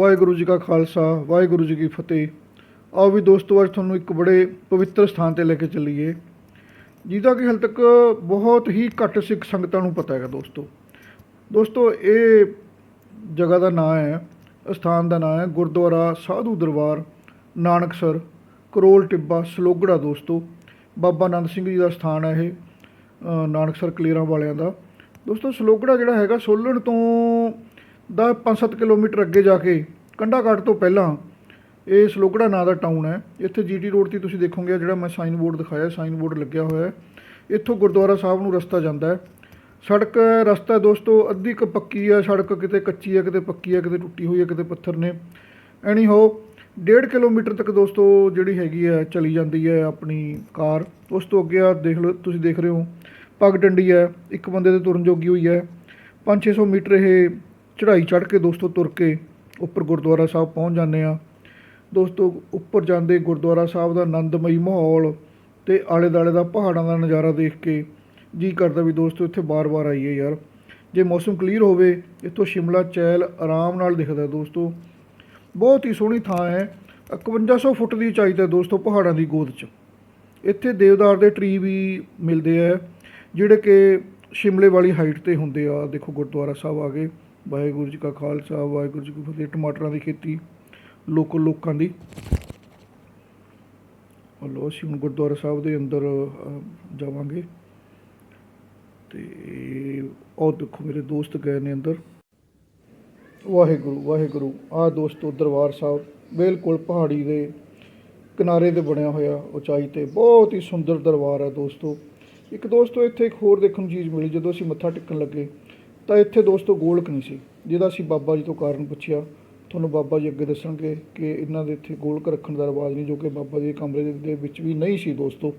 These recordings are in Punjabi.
ਵਾਹਿਗੁਰੂ ਜੀ ਕਾ ਖਾਲਸਾ, ਵਾਹਿਗੁਰੂ ਜੀ ਕੀ ਫਤਿਹ। ਆਓ ਵੀ ਦੋਸਤੋ, ਅੱਜ ਤੁਹਾਨੂੰ ਇੱਕ ਬੜੇ ਪਵਿੱਤਰ ਸਥਾਨ ਤੇ ਲੈ ਕੇ ਚੱਲੀਏ। ਜਿਹਦਾ ਕਿ ਹਾਲੇ ਤੱਕ ਬਹੁਤ ਹੀ ਘੱਟ ਸਿੱਖ ਸੰਗਤਾਂ ਨੂੰ ਪਤਾ ਹੈਗਾ ਦੋਸਤੋ। ਦੋਸਤੋ, ਇਹ ਜਗ੍ਹਾ ਦਾ ਨਾਮ ਹੈ, ਸਥਾਨ ਦਾ ਨਾਮ ਹੈ ਗੁਰਦੁਆਰਾ ਸਾਧੂ ਦਰਬਾਰ ਨਾਨਕਸਰ ਕਰੋਲ ਟਿੱਬਾ, ਸਲੋਗੜਾ ਦੋਸਤੋ। ਬਾਬਾ ਆਨੰਦ ਸਿੰਘ ਜੀ ਦਾ ਸਥਾਨ ਹੈ ਇਹ ਨਾਨਕਸਰ ਕਲੇਰਾਂ ਵਾਲਿਆਂ ਦਾ। ਦੋਸਤੋ, ਸਲੋਗੜਾ ਜਿਹੜਾ ਹੈਗਾ ਸੋਲਣ ਤੋਂ ਦਾ 5-7 ਕਿਲੋਮੀਟਰ ਅੱਗੇ ਜਾ ਕੇ ਕੰਡਾ ਤੋਂ ਪਹਿਲਾਂ ਇਹ ਸਲੋਗੜਾ ਨਾਂ ਦਾ ਟਾਊਨ ਹੈ। ਇੱਥੇ ਜੀਟੀ ਰੋਡ ਤੇ ਤੁਸੀਂ ਦੇਖੋਗੇ, ਜਿਹੜਾ ਮੈਂ ਸਾਈਨ ਬੋਰਡ ਦਿਖਾਇਆ ਸਾਈਨ ਬੋਰਡ ਲੱਗਿਆ ਹੋਇਆ ਹੈ। ਇੱਥੋਂ ਗੁਰਦੁਆਰਾ ਸਾਹਿਬ ਨੂੰ ਰਸਤਾ ਜਾਂਦਾ ਹੈ। ਸੜਕ ਰਸਤਾ ਦੋਸਤੋ, ਅੱਧੀ ਕੁ ਪੱਕੀ ਹੈ, ਸੜਕ ਕਿਤੇ ਕੱਚੀ ਹੈ, ਕਿਤੇ ਪੱਕੀ ਹੈ, ਕਿਤੇ ਟੁੱਟੀ ਹੋਈ ਹੈ, ਕਿਤੇ ਪੱਥਰ ਨੇ। ਐਨੀ ਹੋ ਡੇਢ ਕਿਲੋਮੀਟਰ ਤੱਕ ਦੋਸਤੋ ਜਿਹੜੀ ਹੈਗੀ ਹੈ, ਚਲੀ ਜਾਂਦੀ ਹੈ ਆਪਣੀ ਕਾਰ। ਉਸ ਤੋਂ ਅੱਗੇ ਆ ਦੇਖ ਲਓ, ਤੁਸੀਂ ਦੇਖ ਰਹੇ ਹੋ ਪੱਗ ਡੰਡੀ ਹੈ, ਇੱਕ ਬੰਦੇ ਦੇ ਤੁਰਨ ਜੋਗੀ ਹੋਈ ਹੈ। 5-600 ਮੀਟਰ ਇਹ ਚੜ੍ਹਾਈ ਚੜ੍ਹ ਕੇ ਦੋਸਤੋ ਤੁਰ ਕੇ ਉੱਪਰ ਗੁਰਦੁਆਰਾ ਸਾਹਿਬ ਪਹੁੰਚ ਜਾਂਦੇ ਆ ਦੋਸਤੋ ਉੱਪਰ ਜਾਂਦੇ ਗੁਰਦੁਆਰਾ ਸਾਹਿਬ ਦਾ ਆਨੰਦਮਈ ਮਾਹੌਲ ਤੇ ਆਲੇ ਦਾਲੇ ਦਾ ਪਹਾੜਾਂ ਦਾ ਨਜ਼ਾਰਾ ਦੇਖ ਕੇ ਜੀ ਕਰਦਾ ਵੀ ਦੋਸਤੋ ਇੱਥੇ ਬਾਰ-ਬਾਰ ਆਈਏ ਯਾਰ। ਜੇ ਮੌਸਮ ਕਲੀਅਰ ਹੋਵੇ, ਇੱਥੋਂ ਸ਼ਿਮਲਾ ਚੈਲ ਆਰਾਮ ਨਾਲ ਦਿਖਦਾ ਦੋਸਤੋ। ਬਹੁਤ ਹੀ ਸੋਹਣੀ ਥਾਂ ਹੈ। 5100 ਫੁੱਟ ਦੀ ਉਚਾਈ ਤੇ ਦੋਸਤੋ ਪਹਾੜਾਂ ਦੀ ਗੋਦ 'ਚ। ਇੱਥੇ ਦੇਵਦਾਰ ਦੇ ਟਰੀ ਵੀ ਮਿਲਦੇ ਆ, ਜਿਹੜੇ ਕਿ ਸ਼ਿਮਲੇ ਵਾਲੀ ਹਾਈਟ ਤੇ ਹੁੰਦੇ ਆ। ਦੇਖੋ ਗੁਰਦੁਆਰਾ ਸਾਹਿਬ ਆ ਗਏ। ਵਾਹਿਗੁਰੂ ਜੀ ਕਾ ਖਾਲਸਾ, ਵਾਹਿਗੁਰੂ ਜੀ ਕੀ ਫਤਿਹ। ਟਮਾਟਰਾਂ ਦੀ ਖੇਤੀ ਲੋਕਲ ਲੋਕਾਂ ਦੀ। ਹਲੋ ਅਸੀਂ ਹੁਣ ਗੁਰਦੁਆਰਾ ਸਾਹਿਬ ਦੇ ਅੰਦਰ ਜਾਵਾਂਗੇ। ਤੇ ਉਹ ਦੇਖੋ, ਮੇਰੇ ਦੋਸਤ ਗਏ ਨੇ ਅੰਦਰ। ਵਾਹਿਗੁਰੂ ਵਾਹਿਗੁਰੂ ਆ ਦੋਸਤੋ ਦਰਬਾਰ ਸਾਹਿਬ ਬਿਲਕੁਲ ਪਹਾੜੀ ਦੇ ਕਿਨਾਰੇ ਤੇ ਬਣਿਆ ਹੋਇਆ ਉਚਾਈ ਤੇ। ਬਹੁਤ ਹੀ ਸੁੰਦਰ ਦਰਬਾਰ ਹੈ ਦੋਸਤੋ। ਇੱਕ ਦੋਸਤੋ, ਇੱਥੇ ਇੱਕ ਹੋਰ ਦੇਖਣ ਨੂੰ ਚੀਜ਼ ਮਿਲੀ, ਜਦੋਂ ਅਸੀਂ ਮੱਥਾ ਟੇਕਣ ਲੱਗੇ। ਤਾਂ ਇੱਥੇ ਦੋਸਤੋ ਗੋਲਕ ਨਹੀਂ ਸੀ, ਜਿਹਦਾ ਅਸੀਂ ਬਾਬਾ ਜੀ ਤੋਂ ਕਾਰਨ ਪੁੱਛਿਆ। ਤੁਹਾਨੂੰ ਬਾਬਾ ਜੀ ਅੱਗੇ ਦੱਸਣਗੇ ਕਿ ਇਹਨਾਂ ਦੇ ਇੱਥੇ ਗੋਲਕ ਰੱਖਣ ਦਾ ਰਿਵਾਜ ਨਹੀਂ, ਜੋ ਕਿ ਬਾਬਾ ਜੀ ਦੇ ਕਮਰੇ ਦੇ- ਵਿੱਚ ਵੀ ਨਹੀਂ ਸੀ ਦੋਸਤੋ।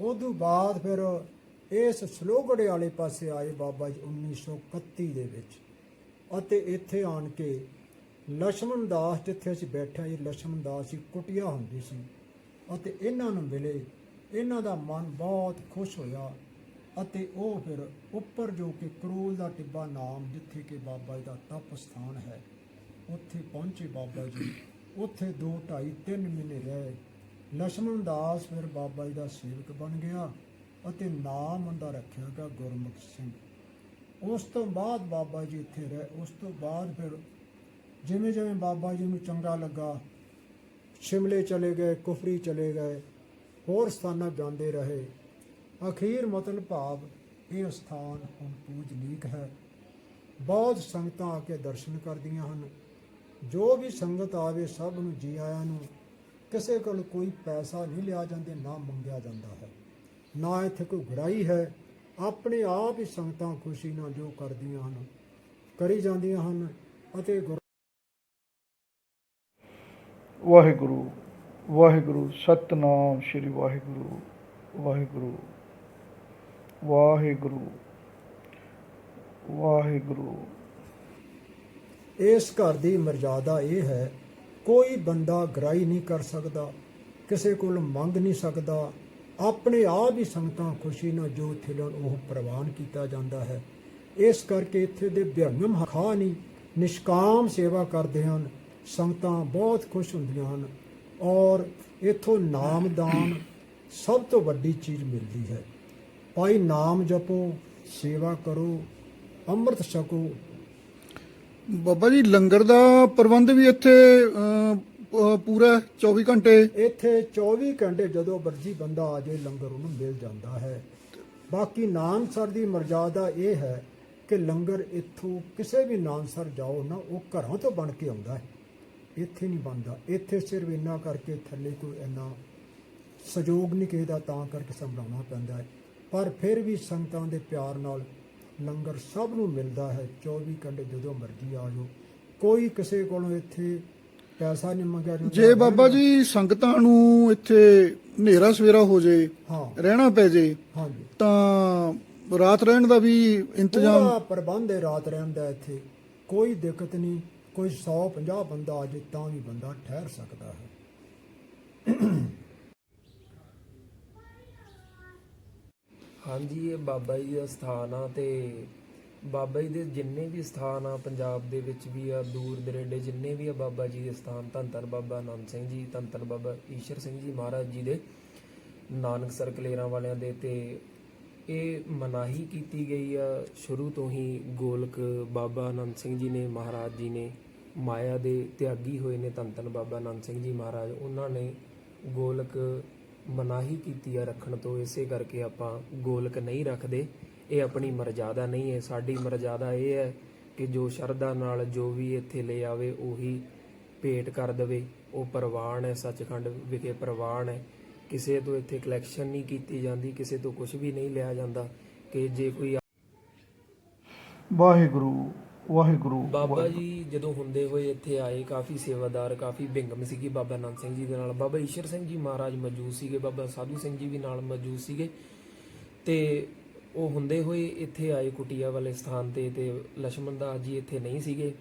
ਉਦੋਂ ਬਾਅਦ ਫਿਰ ਇਸ ਸਲੋਗੜੇ ਵਾਲੇ ਪਾਸੇ ਆਏ ਬਾਬਾ ਜੀ 1931 ਦੇ ਵਿੱਚ। ਅਤੇ ਇੱਥੇ ਆਣ ਕੇ ਲక్ష్ਮਣ ਦਾਸ ਜਿੱਥੇ ਅਸੀਂ ਬੈਠਿਆ ਜੀ ਲక్ష్ਮਣ ਦਾਸ ਜੀ ਕੁਟਿਆ ਹੁੰਦੀ ਸੀ। ਅਤੇ ਇਹਨਾਂ ਨੂੰ ਮਿਲੇ, ਇਹਨਾਂ ਦਾ ਮਨ ਬਹੁਤ ਖੁਸ਼ ਹੋਇਆ ਅਤੇ ਉਹ ਫਿਰ ਉੱਪਰ ਜੋ ਕਿ ਕਰੋਲ ਦਾ ਟਿੱਬਾ ਨਾਮ ਜਿੱਥੇ ਕਿ ਬਾਬਾ ਜੀ ਦਾ ਤਪ ਸਥਾਨ ਹੈ, ਉੱਥੇ ਪਹੁੰਚੇ ਬਾਬਾ ਜੀ। ਉੱਥੇ 2 2.5 3 ਮਹੀਨੇ ਰਹੇ। ਲక్ష్ਮਣ ਦਾਸ ਫਿਰ ਬਾਬਾ ਜੀ ਦਾ ਸੇਵਕ ਬਣ ਗਿਆ ਅਤੇ ਨਾਮ ਉਹਦਾ ਰੱਖਿਆ ਗਿਆ ਗੁਰਮੁਖ ਸਿੰਘ। ਉਸ ਤੋਂ ਬਾਅਦ ਬਾਬਾ ਜੀ ਇੱਥੇ ਰਹੇ। ਉਸ ਤੋਂ ਬਾਅਦ ਫਿਰ ਜਿਵੇਂ ਜਿਵੇਂ ਬਾਬਾ ਜੀ ਨੂੰ ਚੰਗਾ ਲੱਗਾ, ਸ਼ਿਮਲੇ ਚਲੇ ਗਏ, ਕੁਫਰੀ ਚਲੇ ਗਏ, ਹੋਰ ਸਥਾਨਾਂ ਜਾਂਦੇ ਰਹੇ। ਅਖੀਰ ਮਤਲਬ ਭਾਵ ਇਹ ਸਥਾਨ ਹੁਣ ਪੂਜਨੀਕ ਹੈ। ਬਹੁਤ ਸੰਗਤਾਂ ਆ ਕੇ ਦਰਸ਼ਨ ਕਰਦੀਆਂ ਹਨ। ਜੋ ਵੀ ਸੰਗਤ ਆਵੇ ਸਭ ਨੂੰ ਜੀ ਆਇਆਂ ਨੂੰ, ਕਿਸੇ ਕੋਲ ਕੋਈ ਪੈਸਾ ਨਹੀਂ ਲਿਆ ਜਾਂਦੇ, ਨਾ ਮੰਗਿਆ ਜਾਂਦਾ ਹੈ। ਨਾ ਇੱਥੇ ਕੋਈ ਗਰਾਈ ਹੈ। ਆਪਣੇ ਆਪ ਹੀ ਸੰਗਤਾਂ ਖੁਸ਼ੀ ਨਾਲ ਜੋ ਕਰਦੀਆਂ ਹਨ ਕਰੀ ਜਾਂਦੀਆਂ ਹਨ ਅਤੇ ਗੁਰ ਵਾਹਿਗੁਰੂ ਵਾਹਿਗੁਰੂ ਸਤਨਾਮ ਸ਼੍ਰੀ ਵਾਹਿਗੁਰੂ ਵਾਹਿਗੁਰੂ ਵਾਹਿਗੁਰੂ ਵਾਹਿਗੁਰੂ। ਇਸ ਘਰ ਦੀ ਮਰਜ਼ਾਦਾ ਇਹ ਹੈ ਕੋਈ ਬੰਦਾ ਗਰਾਈ ਨਹੀਂ ਕਰ ਸਕਦਾ ਕਿਸੇ ਕੋਲ ਮੰਗ ਨਹੀਂ ਸਕਦਾ ਆਪਣੇ ਆਪ ਹੀ ਸੰਗਤਾਂ ਖੁਸ਼ੀ ਨਾਲ ਜੋ ਇੱਥੇ ਲੈਣ ਉਹ ਪ੍ਰਵਾਨ ਕੀਤਾ ਜਾਂਦਾ ਹੈ। ਇਸ ਕਰਕੇ ਇੱਥੇ ਦੇ ਬਿਹੰਗਮ ਹਖਾ ਨਹੀਂ ਨਿਸ਼ਕਾਮ ਸੇਵਾ ਕਰਦੇ ਹਨ। ਸੰਗਤਾਂ ਬਹੁਤ ਖੁਸ਼ ਹੁੰਦੀਆਂ ਹਨ ਔਰ ਇਥੋਂ ਨਾਮਦਾਨ ਸਭ ਤੋਂ ਵੱਡੀ ਚੀਜ਼ ਮਿਲਦੀ ਹੈ। ਭਾਈ ਨਾਮ ਜਪੋ, ਸੇਵਾ ਕਰੋ, ਅੰਮ੍ਰਿਤ ਛਕੋ। ਬਾਬਾ ਜੀ, ਲੰਗਰ ਦਾ ਪ੍ਰਬੰਧ ਵੀ ਇੱਥੇ ਅਮ, ਪੂਰਾ 24 ਘੰਟੇ? ਇੱਥੇ 24 ਘੰਟੇ ਜਦੋਂ ਮਰਜ਼ੀ ਬੰਦਾ ਆ ਜਾਏ ਲੰਗਰ ਉਹਨੂੰ ਮਿਲ ਜਾਂਦਾ ਹੈ। ਬਾਕੀ ਨਾਨਸਰ ਦੀ ਮਰਜ਼ਾਦਾ ਇਹ ਹੈ ਕਿ ਲੰਗਰ ਇੱਥੋਂ ਕਿਸੇ ਵੀ ਨਾਨਸਰ ਜਾਓ ਨਾ ਉਹ ਘਰਾਂ ਤੋਂ ਬਣ ਕੇ ਆਉਂਦਾ ਹੈ। ਇੱਥੇ ਨਹੀਂ ਬਣਦਾ। ਇੱਥੇ ਸਿਰਫ ਇੰਨਾ ਕਰਕੇ ਥੱਲੇ ਕੋਈ ਇੰਨਾ ਸਹਿਯੋਗ ਨਹੀਂ ਕਿਸੇ ਦਾ ਤਾਂ ਕਰਕੇ ਸੰਭਲਾਉਣਾ ਪੈਂਦਾ ਹੈ। ਪਰ ਫਿਰ ਵੀ ਸੰਗਤਾਂ ਦੇ ਪਿਆਰ ਨਾਲ ਲੰਗਰ ਸਭ ਨੂੰ ਮਿਲਦਾ ਹੈ। 24 ਘੰਟੇ ਜਦੋਂ ਮਰਜ਼ੀ ਆ ਜਾਓ। ਕੋਈ ਕਿਸੇ ਕੋਲੋਂ ਇੱਥੇ ਪੈਸਾ ਨਹੀਂ ਮੰਗਿਆ ਜਾਂਦਾ। ਜੇ ਬਾਬਾ ਜੀ ਸੰਗਤਾਂ ਨੂੰ ਇੱਥੇ ਹਨੇਰਾ ਸਵੇਰਾ ਹੋ ਜੇ ਹਾਂ। ਰਹਿਣਾ ਪੈ ਜੇ ਹਾਂਜੀ। ਤਾਂ ਰਾਤ ਰਹਿਣ ਦਾ ਵੀ ਇੰਤਜ਼ਾਮ ਪੂਰਾ ਪ੍ਰਬੰਧ ਹੈ ਰਾਤ ਰਹਿਣ ਦਾ ਇੱਥੇ। ਕੋਈ ਦਿੱਕਤ ਨਹੀਂ ਕੋਈ 150 ਬੰਦਾ ਆ ਜੇ ਤਾਂ ਵੀ ਬੰਦਾ ਠਹਿਰ ਸਕਦਾ ਹੈ। ਹਾਂਜੀ ਇਹ ਬਾਬਾ ਜੀ ਦਾ ਸਥਾਨ ਆ ਤੇ ਬਾਬਾ ਜੀ ਦੇ ਜਿੰਨੇ ਵੀ ਸਥਾਨ ਆ ਪੰਜਾਬ ਦੇ ਵਿੱਚ ਵੀ ਆ, ਦੂਰ ਦਰੇਡੇ ਜਿੰਨੇ ਵੀ ਆ ਬਾਬਾ ਜੀ ਦੇ ਸਥਾਨ ਧੰਨ ਧੰਨ ਬਾਬਾ ਆਨੰਦ ਸਿੰਘ ਜੀ ਧੰਨ ਧੰਨ ਬਾਬਾ ਈਸ਼ਰ ਸਿੰਘ ਜੀ ਮਹਾਰਾਜ ਜੀ ਦੇ ਨਾਨਕ ਸਰ ਕਲੇਰਾਂ ਵਾਲਿਆਂ ਦੇ ਤੇ ਇਹ ਮਨਾਹੀ ਕੀਤੀ ਗਈ ਆ। ਸ਼ੁਰੂ ਤੋਂ ਹੀ ਗੋਲਕ ਬਾਬਾ ਆਨੰਦ ਸਿੰਘ ਜੀ ਨੇ, ਮਹਾਰਾਜ ਜੀ ਨੇ ਮਾਇਆ ਦੇ ਤਿਆਗੀ ਹੋਏ ਨੇ ਧੰਨ ਧੰਨ ਬਾਬਾ ਆਨੰਦ ਸਿੰਘ ਜੀ ਮਹਾਰਾਜ, ਉਹਨਾਂ ਨੇ ਗੋਲਕ ਮਨਾਹੀ ਕੀਤੀ ਆ ਰੱਖਣ ਤੋਂ। ਇਸੇ ਕਰਕੇ ਆਪਾਂ ਗੋਲਕ ਨਹੀਂ ਰੱਖਦੇ। ਇਹ ਆਪਣੀ ਮਰਜ਼ਾਦਾ ਨਹੀਂ ਹੈ। ਸਾਡੀ ਮਰਜ਼ਾਦਾ ਇਹ ਹੈ ਕਿ ਜੋ ਸ਼ਰਧਾ ਨਾਲ ਜੋ ਵੀ ਇੱਥੇ ਲੈ ਆਵੇ ਉਹੀ ਭੇਟ ਕਰ ਦਵੇ। ਉਹ ਪ੍ਰਵਾਨ ਹੈ ਸੱਚਖੰਡ ਵਿਖੇ ਪ੍ਰਵਾਨ ਹੈ। ਕਿਸੇ ਤੋਂ ਇੱਥੇ ਕਲੈਕਸ਼ਨ ਨਹੀਂ ਕੀਤੀ ਜਾਂਦੀ ਕਿਸੇ ਤੋਂ ਕੁਝ ਵੀ ਨਹੀਂ ਲਿਆ ਜਾਂਦਾ ਕਿ ਜੇ ਕੋਈ ਵਾਹਿਗੁਰੂ ਵਾਹਿਗੁਰੂ ਬਾਬਾ ਜੀ ਜਦੋਂ ਹੁੰਦੇ ਹੋਏ ਇੱਥੇ ਆਏ ਕਾਫੀ ਸੇਵਾਦਾਰ ਕਾਫੀ ਬਿੰਗਮ ਸੀਗੀ ਬਾਬਾ ਆਨੰਦ ਸਿੰਘ ਜੀ ਦੇ ਨਾਲ। ਬਾਬਾ ਈਸ਼ਰ ਸਿੰਘ ਜੀ ਮਹਾਰਾਜ ਮੌਜੂਦ ਸੀਗੇ ਬਾਬਾ ਸਾਧੂ ਸਿੰਘ ਜੀ ਵੀ ਨਾਲ ਮੌਜੂਦ ਸੀਗੇ। ਤੇ ਉਹ ਹੁੰਦੇ ਹੋਏ ਇੱਥੇ ਆਏ ਕੁਟਿਆ ਵਾਲੇ ਸਥਾਨ ਤੇ ਤੇ ਲక్ష్మణ ਦਾਸ ਜੀ ਇੱਥੇ ਨਹੀਂ ਸੀਗੇ।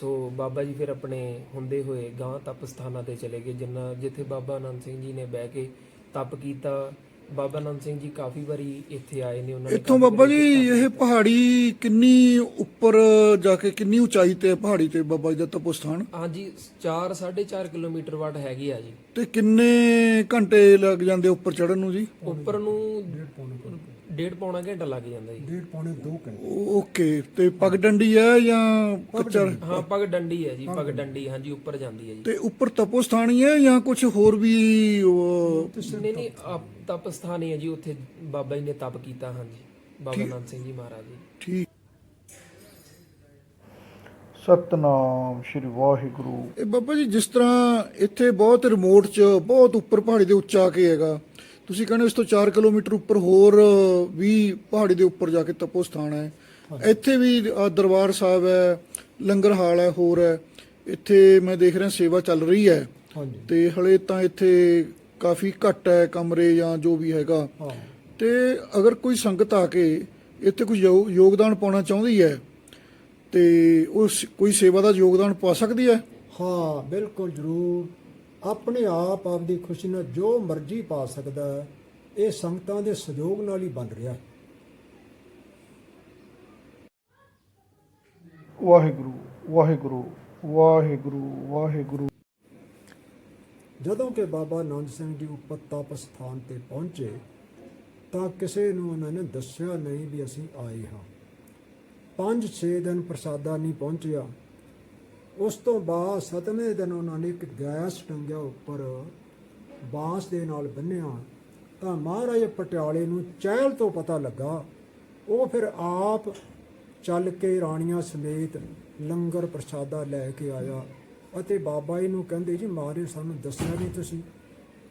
ਸੋ ਬਾਬਾ ਜੀ ਫਿਰ ਆਪਣੇ ਹੁੰਦੇ ਹੋਏ ਗਾਂ ਤਪ ਸਥਾਨਾਂ ਤੇ ਚਲੇ ਗਏ ਜਿੰਨਾ ਜਿੱਥੇ ਬਾਬਾ ਅਨੰਦ ਸਿੰਘ ਜੀ ਨੇ ਬਹਿ ਕੇ ਤਪ ਕੀਤਾ। ਬਾਬਾ ਅਨੰਦ ਸਿੰਘ ਜੀ ਕਾਫੀ ਵਾਰੀ ਇੱਥੇ ਆਏ ਨੇ ਉਹਨਾਂ ਨੇ ਇੱਥੋਂ ਬਾਬਾ ਜੀ ਇਹ ਪਹਾੜੀ ਕਿੰਨੀ ਉੱਪਰ ਜਾ ਕੇ ਕਿੰਨੀ ਉਚਾਈ ਤੇ ਪਹਾੜੀ ਤੇ ਬਾਬਾ ਜੀ ਦਾ ਤਪ ਸਥਾਨ? ਹਾਂਜੀ 4 4.5 ਕਿਲੋਮੀਟਰ ਵਾਟ ਹੈਗੀ ਆ ਜੀ। ਤੇ ਕਿੰਨੇ ਘੰਟੇ ਲੱਗ ਜਾਂਦੇ ਉੱਪਰ ਚੜਨ ਨੂੰ ਜੀ? ਉੱਪਰ ਨੂੰ ਡੇਢ ਪੌਣਾ ਘੰਟਾ ਲੱਗ ਜਾਂਦਾ ਜੀ। ਡੇਢ ਪੌਣੇ 2 ਘੰਟੇ। ਓਕੇ ਤੇ ਪਗ ਡੰਡੀ ਹੈ ਜਾਂ ਕੱਚਾ? ਹਾਂ ਪਗ ਡੰਡੀ ਹੈ ਜੀ ਪਗ ਡੰਡੀ। ਹਾਂਜੀ ਉੱਪਰ ਜਾਂਦੀ ਹੈ ਜੀ। ਤੇ ਉੱਪਰ ਤਪੋ ਸਥਾਨ ਹੀ ਹੈ ਜਾਂ ਕੁਝ ਹੋਰ ਵੀ ਉਹ, ਨਹੀਂ ਨਹੀਂ ਆਪ ਤਪ ਸਥਾਨ ਹੀ ਹੈ ਜੀ ਉੱਥੇ ਬਾਬਾ ਜੀ ਨੇ ਤਪ ਕੀਤਾ ਹਾਂਜੀ। ਬਾਬਾ ਆਨੰਦ ਸਿੰਘ ਜੀ ਮਹਾਰਾਜ ਜੀ। ਠੀਕ। ਸਤਨਾਮ ਸ਼੍ਰੀ ਵਾਹਿਗੁਰੂ। ਇਹ ਬਾਬਾ ਜੀ ਜਿਸ ਤਰ੍ਹਾਂ ਇੱਥੇ ਬਹੁਤ ਰਿਮੋਟ ਚ ਬਹੁਤ ਉੱਪਰ ਪਹਾੜੀ ਦੇ ਉੱਚਾ ਕੇ ਹੈਗਾ। ਤੁਸੀਂ ਕਹਿੰਦੇ ਇਸ ਤੋਂ 4 ਕਿਲੋਮੀਟਰ ਉੱਪਰ ਹੋਰ ਵੀ ਪਹਾੜੀ ਦੇ ਉੱਪਰ ਜਾ ਕੇ ਤਪੋ ਸਥਾਨ ਹੈ। ਇੱਥੇ ਵੀ ਦਰਬਾਰ ਸਾਹਿਬ ਹੈ ਲੰਗਰ ਹਾਲ ਹੈ ਹੋਰ ਹੈ। ਇੱਥੇ ਮੈਂ ਦੇਖ ਰਿਹਾ ਸੇਵਾ ਚੱਲ ਰਹੀ ਹੈ। ਤੇ ਹਲੇ ਤਾਂ ਇੱਥੇ ਕਾਫੀ ਘੱਟ ਹੈ ਕਮਰੇ ਜਾਂ ਜੋ ਵੀ ਹੈਗਾ। ਤੇ ਅਗਰ ਕੋਈ ਸੰਗਤ ਆ ਕੇ ਇੱਥੇ ਕੋਈ ਯੋਗਦਾਨ ਪਾਉਣਾ ਚਾਹੁੰਦੀ ਹੈ ਤੇ ਉਹ ਕੋਈ ਸੇਵਾ ਦਾ ਯੋਗਦਾਨ ਪਾ ਸਕਦੀ ਹੈ? ਹਾਂ ਬਿਲਕੁਲ ਜ਼ਰੂਰ। ਆਪਣੇ ਆਪ ਆਪਦੀ ਖੁਸ਼ੀ ਨਾਲ ਜੋ ਮਰਜ਼ੀ ਪਾ ਸਕਦਾ ਹੈ ਇਹ ਸੰਗਤਾਂ ਦੇ ਸਹਿਯੋਗ ਨਾਲ ਹੀ ਬਣ ਰਿਹਾ ਹੈ। ਵਾਹਿਗੁਰੂ ਵਾਹਿਗੁਰੂ ਵਾਹਿਗੁਰੂ ਵਾਹਿਗੁਰੂ। ਜਦੋਂ ਕਿ ਬਾਬਾ ਆਨੰਦ ਸਿੰਘ ਜੀ ਉੱਪਰ ਤਪ ਸਥਾਨ ਤੇ ਪਹੁੰਚੇ ਤਾਂ ਕਿਸੇ ਨੂੰ ਉਹਨਾਂ ਨੇ ਦੱਸਿਆ ਨਹੀਂ ਵੀ ਅਸੀਂ ਆਏ ਹਾਂ। 5-6 ਦਿਨ ਪ੍ਰਸਾਦਾ ਨਹੀਂ ਪਹੁੰਚਿਆ। ਉਸ ਤੋਂ ਬਾਅਦ ਸਤਵੇਂ ਦਿਨ ਉਹਨਾਂ ਨੇ ਇੱਕ ਗੈਸ ਟੰਗਿਆ ਉੱਪਰ ਬਾਂਸ ਦੇ ਨਾਲ ਬੰਨਿਆ, ਤਾਂ ਮਹਾਰਾਜ ਪਟਿਆਲੇ ਨੂੰ ਚਹਿਲ ਤੋਂ ਪਤਾ ਲੱਗਾ। ਉਹ ਫਿਰ ਆਪ ਚੱਲ ਕੇ ਰਾਣੀਆਂ ਸਮੇਤ ਲੰਗਰ ਪ੍ਰਸ਼ਾਦਾ ਲੈ ਕੇ ਆਇਆ ਅਤੇ ਬਾਬਾ ਜੀ ਨੂੰ ਕਹਿੰਦੇ, ਜੀ ਮਹਾਰਾਜ ਸਾਨੂੰ ਦੱਸਿਆ ਨਹੀਂ ਤੁਸੀਂ।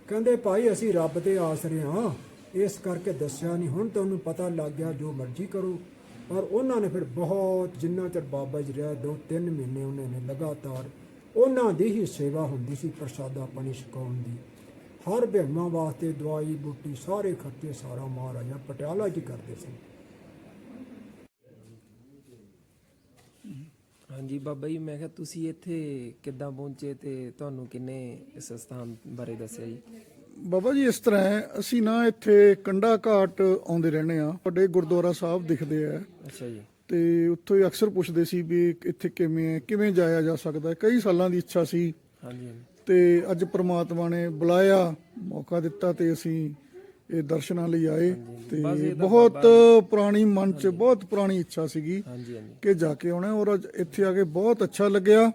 ਕਹਿੰਦੇ, ਭਾਈ ਅਸੀਂ ਰੱਬ ਦੇ ਆਸਰੇ ਹਾਂ। ਇਸ ਕਰਕੇ ਦੱਸਿਆ ਨਹੀਂ। ਹੁਣ ਤੁਹਾਨੂੰ ਪਤਾ ਲੱਗ ਗਿਆ ਜੋ ਮਰਜ਼ੀ ਕਰੋ। ਪਰ ਉਹਨਾਂ ਨੇ ਫਿਰ ਬਹੁਤ ਜਿੰਨਾ ਚਿਰ ਬਾਬਾ ਜੀ ਰਿਹਾ, ਦੋ ਤਿੰਨ ਮਹੀਨੇ ਉਹਨਾਂ ਨੇ ਲਗਾਤਾਰ ਉਹਨਾਂ ਦੀ ਹੀ ਸੇਵਾ ਹੁੰਦੀ ਸੀ ਪ੍ਰਸ਼ਾਦਾ ਪਾਣੀ ਛਕਾਉਣ ਦੀ। ਹਰ ਬਹਿਮਾਂ ਵਾਸਤੇ ਦਵਾਈ, ਬੂਟੀ ਸਾਰੇ ਖਰਚੇ ਸਾਰਾ ਮਹਾਰਾਜਾ ਪਟਿਆਲਾ ਜੀ ਕਰਦੇ ਸੀ। ਹਾਂਜੀ ਬਾਬਾ ਜੀ, ਮੈਂ ਕਿਹਾ ਤੁਸੀਂ ਇੱਥੇ ਕਿੱਦਾਂ ਪਹੁੰਚੇ ਤੇ ਤੁਹਾਨੂੰ ਕਿੰਨੇ ਇਸ ਸਥਾਨ ਬਾਰੇ ਦੱਸਿਆ ਜੀ? ਬਾਬਾ ਜੀ ਇਸ ਤਰ੍ਹਾਂ ਹੈ ਅਸੀਂ ਨਾ ਇੱਥੇ ਕੰਡਾ ਘਾਟ ਆਉਂਦੇ ਰਹਿੰਦੇ ਆ ਵੱਡੇ ਗੁਰਦੁਆਰਾ ਸਾਹਿਬ ਦਿਖਦੇ ਆ। ਅੱਛਾ ਜੀ। ਤੇ ਉੱਥੋਂ ਹੀ ਅਕਸਰ ਪੁੱਛਦੇ ਸੀ ਵੀ ਇੱਥੇ ਕਿਵੇਂ ਹੈ ਕਿਵੇਂ ਜਾਇਆ ਜਾ ਸਕਦਾ ਹੈ। ਕਈ ਸਾਲਾਂ ਦੀ ਇੱਛਾ ਸੀ। ਹਾਂਜੀ ਤੇ ਅੱਜ ਪ੍ਰਮਾਤਮਾ ਨੇ ਬੁਲਾਇਆ ਮੌਕਾ ਦਿੱਤਾ ਤੇ ਅਸੀਂ ਇਹ ਦਰਸ਼ਨਾਂ ਲਈ ਆਏ। ਤੇ ਬਹੁਤ ਪੁਰਾਣੀ ਮਨ 'ਚ ਬਹੁਤ ਪੁਰਾਣੀ ਇੱਛਾ ਸੀਗੀ ਕਿ ਜਾ ਕੇ ਆਉਣਾ ਔਰ ਇੱਥੇ ਆ ਕੇ ਬਹੁਤ ਅੱਛਾ ਲੱਗਿਆ।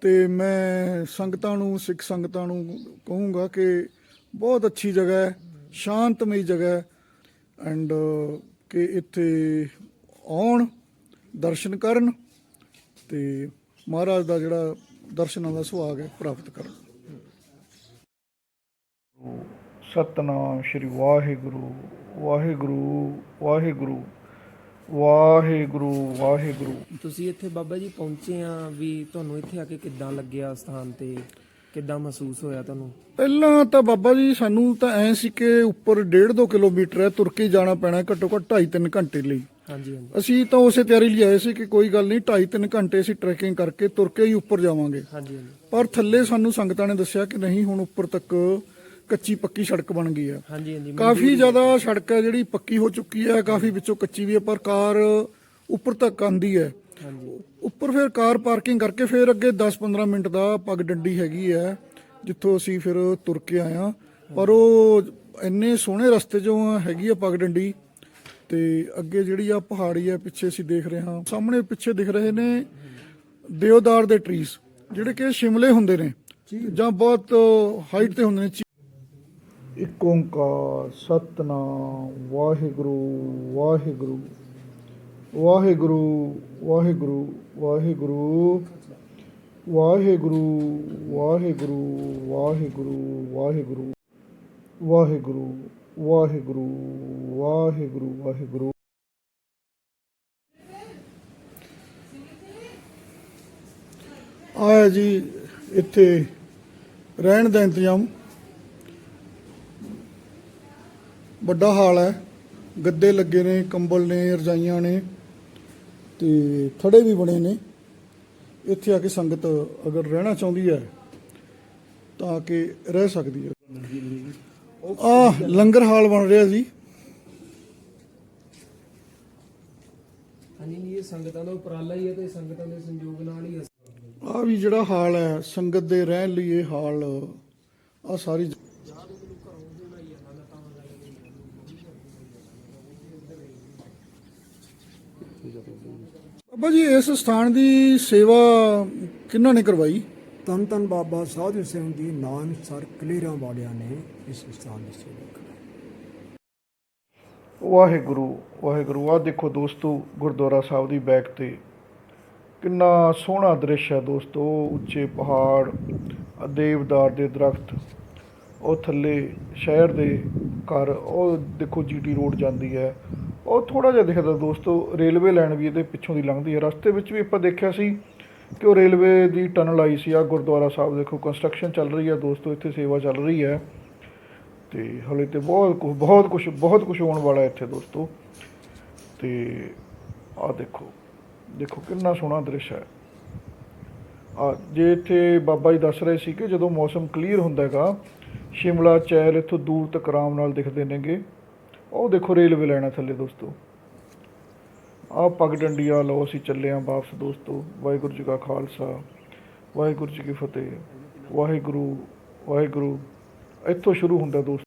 ਤੇ ਮੈਂ ਸੰਗਤਾਂ ਨੂੰ ਸਿੱਖ ਸੰਗਤਾਂ ਨੂੰ ਕਹੂੰਗਾ ਕਿ ਬਹੁਤ ਅੱਛੀ ਜਗ੍ਹਾ ਹੈ ਸ਼ਾਂਤਮਈ ਜਗ੍ਹਾ ਹੈ। ਐਂਡ ਕਿ ਇੱਥੇ ਆਉਣ ਦਰਸ਼ਨ ਕਰਨ ਤੇ ਮਹਾਰਾਜ ਦਾ ਜਿਹੜਾ ਦਰਸ਼ਨਾਂ ਦਾ ਸੁਹਾਗ ਹੈ ਪ੍ਰਾਪਤ ਕਰਨ। ਸਤਨਾਮ ਸ਼੍ਰੀ ਵਾਹਿਗੁਰੂ ਵਾਹਿਗੁਰੂ ਵਾਹਿਗੁਰੂ ਵਾਹਿਗੁਰੂ ਵਾਹਿਗੁਰੂ। ਤੁਸੀਂ ਇੱਥੇ ਬਾਬਾ ਜੀ ਪਹੁੰਚੇ ਆ ਵੀ ਤੁਹਾਨੂੰ ਇੱਥੇ ਆ ਕੇ ਕਿੱਦਾਂ ਲੱਗਿਆ ਸਥਾਨ ਤੇ? ਕਿੱਦਾਂ ਮਹਿਸੂਸ ਹੋਇਆ ਤੁਹਾਨੂੰ? ਪਹਿਲਾਂ ਤਾਂ ਬਾਬਾ ਜੀ ਸਾਨੂੰ ਤਾਂ ਐ ਸੀ ਕਿ ਉੱਪਰ 1.5 2 ਕਿਲੋਮੀਟਰ ਹੈ ਤੁਰ ਕੇ ਹੀ ਜਾਣਾ ਪੈਣਾ ਘੱਟੋ ਘੱਟ 2.5 3 ਘੰਟੇ ਲਈ। ਹਾਂਜੀ ਹਾਂਜੀ। ਅਸੀਂ ਤਾਂ ਉਸੇ ਤਿਆਰੀ ਲਈ ਆਏ ਸੀ ਕਿ ਕੋਈ ਗੱਲ ਨਹੀਂ 2.5-3 ਘੰਟੇ ਅਸੀਂ ਟਰੈਕਿੰਗ ਕਰਕੇ ਤੁਰ ਕੇ ਹੀ ਉੱਪਰ ਜਾਵਾਂਗੇ। ਹਾਂਜੀ ਹਾਂਜੀ। ਪਰ ਥੱਲੇ ਸਾਨੂੰ ਸੰਗਤਾਂ ਨੇ ਦੱਸਿਆ ਕਿ ਨਹੀਂ ਹੁਣ ਉੱਪਰ ਤੱਕ ਕੱਚੀ ਪੱਕੀ ਸੜਕ ਬਣ ਗਈ ਹੈ। ਹਾਂਜੀ ਹਾਂਜੀ ਕਾਫੀ ਜ਼ਿਆਦਾ ਸੜਕ ਹੈ ਜਿਹੜੀ ਪੱਕੀ ਹੋ ਚੁੱਕੀ ਹੈ ਕਾਫੀ ਵਿੱਚੋਂ ਕੱਚੀ ਵੀ ਹੈ ਪਰ ਕਾਰ ਉੱਪਰ ਤੱਕ ਆਂਦੀ ਹੈ। ਉੱਪਰ ਫਿਰ ਕਾਰ ਪਾਰਕਿੰਗ ਕਰਕੇ ਫਿਰ ਅੱਗੇ 10-15 ਮਿੰਟ ਦਾ ਪੱਗ ਡੰਡੀ ਹੈਗੀ ਹੈ ਜਿੱਥੋਂ ਅਸੀਂ ਫਿਰ ਤੁਰ ਕੇ ਆਇਆ ਪਰ ਉਹ ਇੰਨੇ ਸੋਹਣੇ ਰਸਤੇ 'ਚੋਂ ਹੈਗੀ ਆ ਪੱਗ ਡੰਡੀ ਤੇ ਅੱਗੇ ਜਿਹੜੀ ਆ ਪਹਾੜੀ ਆ ਪਿੱਛੇ ਅਸੀਂ ਦੇਖ ਰਹੇ ਹਾਂ। ਸਾਹਮਣੇ ਪਿੱਛੇ ਦਿਖ ਰਹੇ ਨੇ ਦੇਵਦਾਰ ਦੇ ਟਰੀਜ਼ ਜਿਹੜੇ ਕਿ ਸ਼ਿਮਲੇ ਹੁੰਦੇ ਨੇ ਜਾਂ ਬਹੁਤ ਹਾਈਟ ਤੇ ਹੁੰਦੇ ਨੇ। ਇੱਕ ਓੰਕਾਰ ਸਤਨਾਮ ਵਾਹਿਗੁਰੂ ਵਾਹਿਗੁਰੂ। ਵਾਹਿਗੁਰੂ ਵਾਹਿਗੁਰੂ ਵਾਹਿਗੁਰੂ ਵਾਹਿਗੁਰੂ ਵਾਹਿਗੁਰੂ ਵਾਹਿਗੁਰੂ ਵਾਹਿਗੁਰੂ ਵਾਹਿਗੁਰੂ ਵਾਹਿਗੁਰੂ ਵਾਹਿਗੁਰੂ ਵਾਹਿਗੁਰੂ ਆਇਆ ਜੀ ਇੱਥੇ ਰਹਿਣ ਦਾ ਇੰਤਜ਼ਾਮ ਵੱਡਾ ਹਾਲ ਹੈ ਗੱਦੇ ਲੱਗੇ ਨੇ ਕੰਬਲ ਨੇ ਰਜਾਈਆਂ ਨੇ ਤੇ ਥੜੇ ਵੀ ਬਣੇ ਨੇ। ਇੱਥੇ ਆ ਕੇ ਸੰਗਤ ਅਗਰ ਰਹਿਣਾ ਚਾਹੁੰਦੀ ਹੈ ਤਾਂ ਕਿ ਰਹਿ ਸਕਦੀ ਹੈ। ਆ ਲੰਗਰ ਹਾਲ ਬਣ ਰਿਹਾ ਜੀ। ਹਾਂਜੀ ਇਹ ਸੰਗਤਾਂ ਦਾ ਉਪਰਾਲਾ ਹੀ ਹੈ ਤੇ ਸੰਗਤਾਂ ਦੇ ਸੰਯੋਗ ਨਾਲ ਹੀ ਆ ਵੀ ਜਿਹੜਾ ਹਾਲ ਹੈ ਸੰਗਤ ਦੇ ਰਹਿਣ ਲਈ ਇਹ ਹਾਲ ਆ ਸਾਰੀ ਬਾਬਾ ਜੀ ਇਸ ਸਥਾਨ ਦੀ ਸੇਵਾ ਕਿਹਨਾਂ ਨੇ ਕਰਵਾਈ? ਤਨ ਤਨ ਬਾਬਾ ਸਾਧੂ ਸਿੰਘ ਜੀ ਨਾਨਕਸਰ ਕਲੇਰਾਂ ਵਾਲਿਆਂ ਨੇ ਇਸ ਸਥਾਨ ਦੀ ਸੇਵਾ ਕਰਾਈ ਵਾਹਿਗੁਰੂ ਵਾਹਿਗੁਰੂ। ਆ ਦੇਖੋ ਦੋਸਤੋ ਗੁਰਦੁਆਰਾ ਸਾਹਿਬ ਦੀ ਬੈਕ ਤੇ। ਕਿੰਨਾ ਸੋਹਣਾ ਦ੍ਰਿਸ਼ ਹੈ ਦੋਸਤੋ ਉੱਚੇ ਪਹਾੜ ਦੇਵਦਾਰ ਦੇ ਦਰਖਤ। ਉਹ ਥੱਲੇ ਸ਼ਹਿਰ ਦੇ ਘਰ ਉਹ ਦੇਖੋ ਜੀਟੀ ਰੋਡ ਜਾਂਦੀ ਹੈ। ਉਹ ਥੋੜਾ ਜਿਹਾ ਦਿਖਦਾ ਦੋਸਤੋ, ਰੇਲਵੇ ਲਾਈਨ ਵੀ ਇਹਦੇ ਪਿੱਛੋਂ ਦੀ ਲੰਘਦੀ ਹੈ। ਰਸਤੇ ਵਿੱਚ ਵੀ ਆਪਾਂ ਦੇਖਿਆ ਸੀ ਕਿ ਉਹ ਰੇਲਵੇ ਦੀ ਟਨਲ ਆਈ ਸੀ। ਆ ਗੁਰਦੁਆਰਾ ਸਾਹਿਬ ਦੇਖੋ ਕੰਸਟਰਕਸ਼ਨ ਚੱਲ ਰਹੀ ਹੈ ਦੋਸਤੋ, ਇੱਥੇ ਸੇਵਾ ਚੱਲ ਰਹੀ ਹੈ। ਤੇ ਹਲੇ ਤੇ ਬਹੁਤ ਕੁ- ਬਹੁਤ ਕੁਝ ਬਹੁਤ ਕੁਝ ਹੋਣ ਵਾਲਾ ਇੱਥੇ ਦੋਸਤੋ। ਤੇ ਆ ਦੇਖੋ ਦੇਖੋ ਕਿੰਨਾ ਸੋਹਣਾ ਦ੍ਰਿਸ਼ ਹੈ। ਆ ਜੇ ਇੱਥੇ ਬਾਬਾ ਜੀ ਦੱਸ ਰਹੇ ਸੀ ਕਿ ਜਦੋਂ ਮੌਸਮ ਕਲੀਅਰ ਹੁੰਦਾ ਹੈਗਾ, ਸ਼ਿਮਲਾ ਚੈਲ ਇੱਥੋਂ ਦੂਰ ਤੱਕ ਆਰਾਮ ਨਾਲ ਦਿਖਦੇ ਨੇਗੇ। ਉਹ ਦੇਖੋ ਰੇਲਵੇ ਲਾਈਨਾਂ ਥੱਲੇ ਦੋਸਤੋ। ਆ ਪੱਗ ਡੰਡੀਆਂ ਲਓ, ਅਸੀਂ ਚੱਲੇ ਆਂ ਵਾਪਸ ਦੋਸਤੋ। ਵਾਹਿਗੁਰੂ ਜੀ ਕਾ ਖਾਲਸਾ, ਵਾਹਿਗੁਰੂ ਜੀ ਕੀ ਫਤਿਹ, ਵਾਹਿਗੁਰੂ ਵਾਹਿਗੁਰੂ। ਇੱਥੋਂ ਸ਼ੁਰੂ ਹੁੰਦਾ ਦੋਸਤੋ।